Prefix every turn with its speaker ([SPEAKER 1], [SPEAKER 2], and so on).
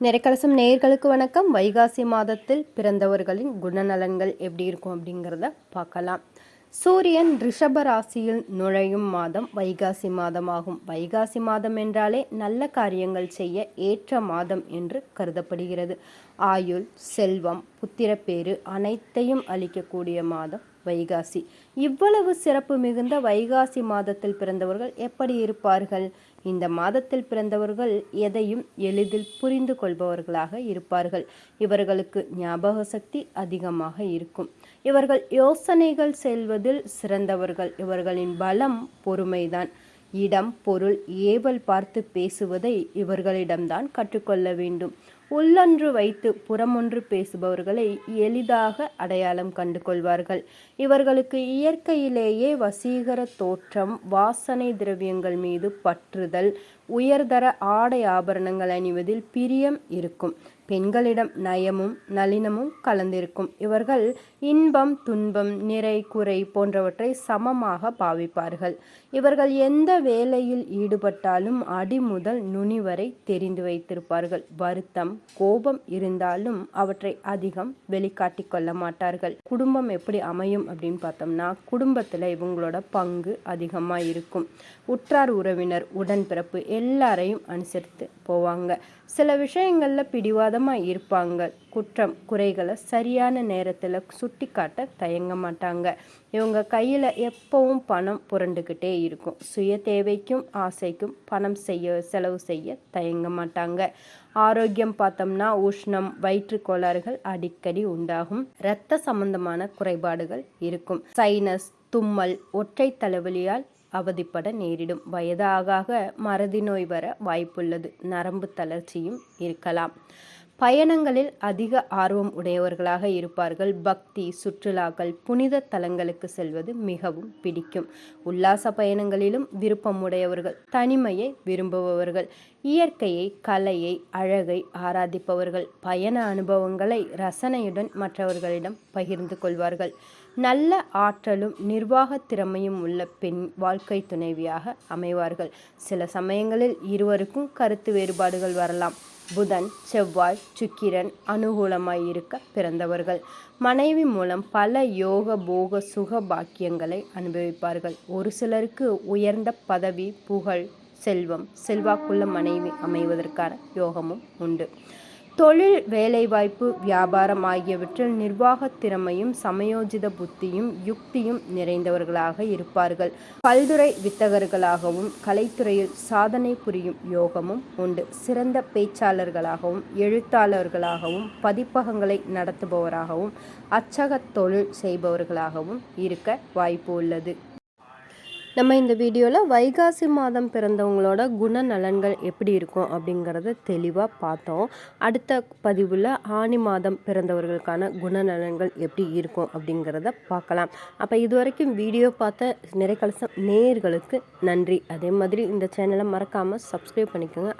[SPEAKER 1] நிறைக்கலசம் நேயர்களுக்கு வணக்கம். வைகாசி மாதத்தில் பிறந்தவர்களின் குணநலன்கள் எப்படி இருக்கும் அப்படிங்கிறத பார்க்கலாம். சூரியன் ரிஷப ராசியில் நுழையும் மாதம் வைகாசி மாதமாகும். வைகாசி மாதம் என்றாலே நல்ல காரியங்கள் செய்ய ஏற்ற மாதம் என்று கருதப்படுகிறது. ஆயுள் செல்வம் புத்திரப்பேறு அனைத்தையும் அளிக்கக்கூடிய மாதம் வைகாசி. இவ்வளவு சிறப்பு மிகுந்த வைகாசி மாதத்தில் பிறந்தவர்கள் எப்படி இருப்பார்கள்? இந்த மாதத்தில் பிறந்தவர்கள் எதையும் எளிதில் புரிந்து கொள்பவர்களாக இருப்பார்கள். இவர்களுக்கு ஞாபக சக்தி அதிகமாக இருக்கும். இவர்கள் யோசனைகள் செல்வதில் சிறந்தவர்கள். இவர்களின் பலம் பொறுமைதான். இடம் பொருள் ஏவல் பார்த்து பேசுவதை இவர்களிடம்தான் கற்றுக்கொள்ள வேண்டும். உள்ளொன்று வைத்து புறமொன்று பேசுபவர்களை எளிதாக அடையாளம் கண்டு கொள்வார்கள் இவர்களுக்கு இயற்கையிலேயே வசீகர தோற்றம் வாசனை திரவியங்கள் மீது பற்றுதல் உயர்தர ஆடை ஆபரணங்கள் அணிவதில் பிரியம் இருக்கும். பெண்களிடம் நயமும் நளினமும் கலந்திருக்கும். இவர்கள் இன்பம் துன்பம் நிறை குறை போன்றவற்றை சமமாக பாவிப்பார்கள். இவர்கள் எந்த வேலையில் ஈடுபட்டாலும் அடி முதல் நுனி வரை தெரிந்து வைத்திருப்பார்கள். வருத்தம் கோபம் இருந்தாலும் அவற்றை அதிகம் வெளிக்காட்டி கொள்ள மாட்டார்கள். குடும்பம் எப்படி அமையும் அப்படின்னு பார்த்தோம்னா குடும்பத்தில் இவங்களோட பங்கு அதிகமாக இருக்கும் உற்றார் உறவினர் உடன்பிறப்பு எல்லாரையும் அனுசரித்து போவாங்க. சில விஷயங்களில் பிடிவாதமாக இருப்பாங்க. குற்றம் குறைகளை சரியான நேரத்தில் சுட்டி காட்ட தயங்க மாட்டாங்க. இவங்க கையில் எப்பவும் பணம் புரண்டுக்கிட்டே இருக்கும். சுய தேவைக்கும் ஆசைக்கும் பணம் செய்ய செலவு செய்ய தயங்க மாட்டாங்க. ஆரோக்கியம் பார்த்தோம்னா உஷ்ணம் வயிற்று கோளாறுகள் அடிக்கடி உண்டாகும். இரத்த சம்பந்தமான குறைபாடுகள் இருக்கும். சைனஸ் தும்மல் ஒற்றை தலைவலியால் அவதிப்பட நேரிடும். வயதாக மறதி நோய் வர வாய்ப்புள்ளது. நரம்பு தளர்ச்சியும் இருக்கலாம். பயணங்களில் அதிக ஆர்வம் உடையவர்களாக இருப்பார்கள். பக்தி சுற்றுலாக்கள் புனித தலங்களுக்கு செல்வது மிகவும் பிடிக்கும். உல்லாச பயணங்களிலும் விருப்பம் உடையவர்கள் தனிமையை விரும்புபவர்கள் இயற்கையை கலையை அழகை ஆராதிப்பவர்கள் பயண அனுபவங்களை ரசனையுடன் மற்றவர்களிடம் பகிர்ந்து கொள்வார்கள். நல்ல ஆற்றலும் நிர்வாக திறமையும் உள்ள பெண் வாழ்க்கை துணைவியாக அமைவார்கள். சில சமயங்களில் இருவருக்கும் கருத்து வேறுபாடுகள் வரலாம். புதன் செவ்வாய் சுக்கிரன் அனுகூலமாய் இருக்க பிறந்தவர்கள். மனைவி மூலம் பல யோக போக சுக பாக்கியங்களை அனுபவிப்பார்கள். ஒரு சிலருக்கு உயர்ந்த பதவி புகழ் செல்வம் செல்வாக்குள்ள மனைவி அமைவதற்கான யோகமும் உண்டு. தொழில் வேலைவாய்ப்பு வியாபாரம் ஆகியவற்றில் நிர்வாகத் திறமையும் சமயோஜித புத்தியும் யுக்தியும் நிறைந்தவர்களாக இருப்பார்கள். பல்துறை வித்தகர்களாகவும் கலைத்துறையில் சாதனை புரியும் யோகமும் உண்டு. சிறந்த பேச்சாளர்களாகவும் எழுத்தாளர்களாகவும் பதிப்பகங்களை நடத்துபவராகவும் அச்சகத் தொழில் செய்பவர்களாகவும் இருக்க வாய்ப்பு உள்ளது. நம்ம இந்த வீடியோவில் வைகாசி மாதம் பிறந்தவங்களோட குணநலன்கள் எப்படி இருக்கும் அப்படிங்கிறத தெளிவாக பார்த்தோம். அடுத்த பதிவில் ஆணி மாதம் பிறந்தவர்களுக்கான குணநலன்கள் எப்படி இருக்கும் அப்படிங்கிறத பார்க்கலாம். அப்போ இது வரைக்கும் வீடியோ பார்த்த நிறைக்கலசம் நேயர்களுக்கு நன்றி. அதே மாதிரி இந்த சேனலை மறக்காமல் சப்ஸ்கிரைப் பண்ணிக்கோங்க.